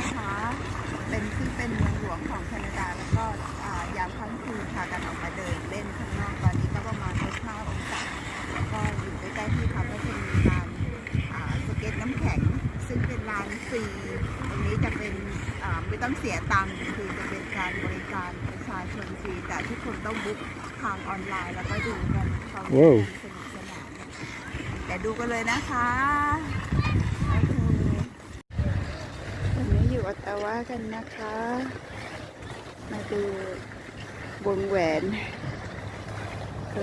ะคะ เป็นซึ่งเป็นเมืองหลวงของแคนาดาแล้วก็ยามค่ำคืนพากันออกมาเดินเล่นข้างนอกตอนนี้ก็ประมาณ25องศาแล้วก็อยู่ใกล้ๆที่เขาก็จะมีลานสเก็ตน้ำแข็ง ซึ่งเป็นลานฟรีตรงนี้จะเป็นไม่ต้องเสียตังค์คือจะเป็นการบริการประชาชนฟรีแต่ทุกคนต้องบุ๊กทางออนไลน์แล้วก็ดูกันเขาสนุกสนานแต่ดูกันเลยนะคะ วัตาวากันนะคะ มาดูวงแหวน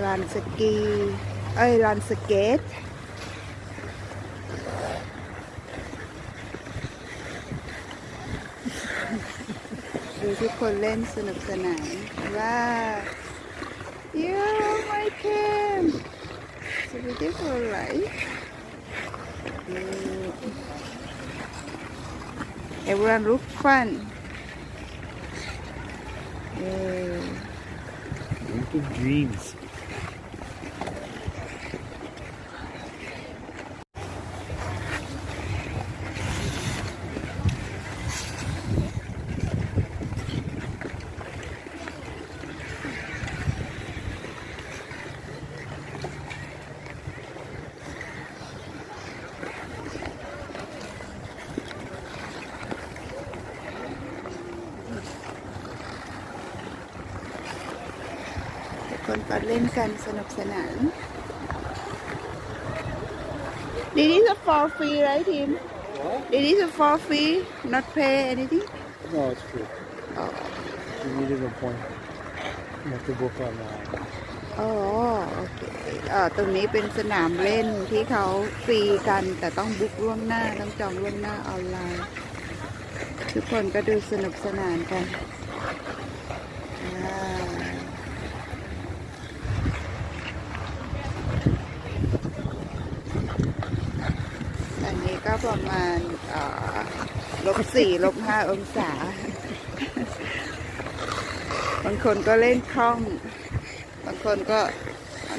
ลานสกี เอ้ยลานสเกตดูทุกคนเล่นสนุกสนานว้าว Yeah, my camp. It's a beautiful, right? everyone look fun. Yay. of dreams. คนก็เล่นกันสนุกสนาน This is a for free right team What? This is a for free not pay anything No, it's free. Oh. You needed a point. You have to book online. อ๋อโอเคอ่าตรงนี้เป็นสนามเล่นที่เขาฟรีกัน แต่ต้องบุ๊กล่วงหน้า ต้องจองล่วงหน้าออนไลน์ ทุกคนก็ดูสนุกสนานกันอ่าอันนี้ก็ ประมาณลบสี่ลบห้าองศา บางคนก็เล่นคล่อง บางคนก็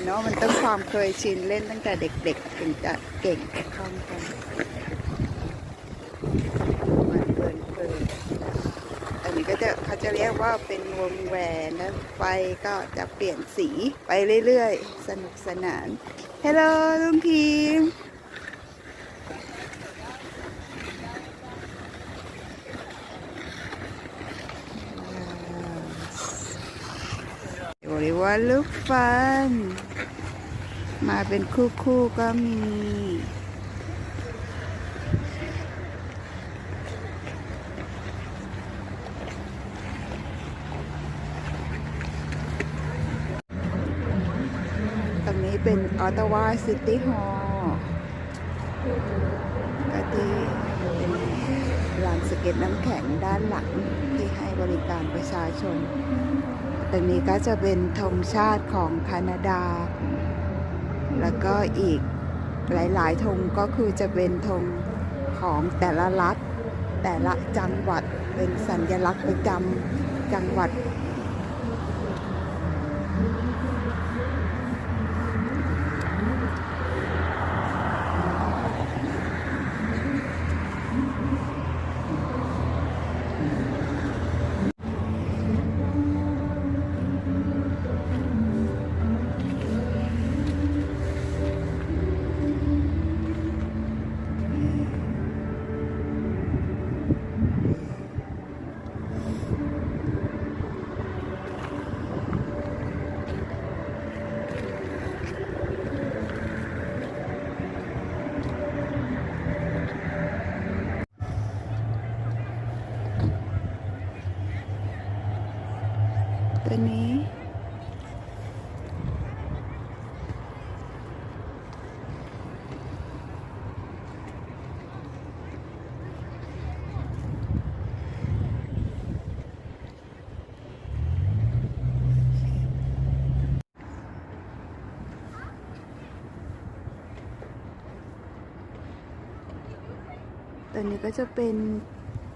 เนาะมันต้องความเคยชินเล่นตั้งแต่เด็กๆถึงจะเก่งจะคล่องกันมันเพลินเพลินอันนี้ก็จะเขาจะเรียกว่าเป็นวงแหวนแล้วไฟก็จะเปลี่ยนสีไปเรื่อยๆ สนุกสนานฮัลโหลลุงทีม ว่าลูกฟัน มาเป็นคู่คู่ก็มี ตรงนี้เป็นออตตาวาซิตี้ฮอลล์ก็ที่เป็นลานสเก็ตน้ำแข็งด้านหลังที่ให้บริการประชาชน ตรงนี้ก็จะเป็นธงชาติของแคนาดา แล้วก็อีกหลาย ๆ ธงก็คือจะเป็นธงของแต่ละรัฐ แต่ละจังหวัดเป็นสัญลักษณ์ประจำจังหวัด ตัวนี้ตัวนี้ก็จะเป็น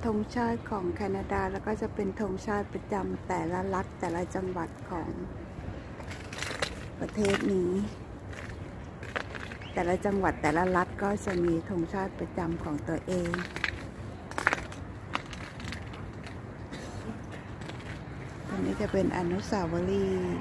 ธงชาติของแคนาดาแล้วก็จะเป็นธงชาติประจำแต่ละรัฐแต่ละจังหวัดของประเทศนี้ แต่ละจังหวัดแต่ละรัฐก็จะมีธงชาติประจำของตัวเองตัวอันนี้จะเป็นอนุสาวรีย์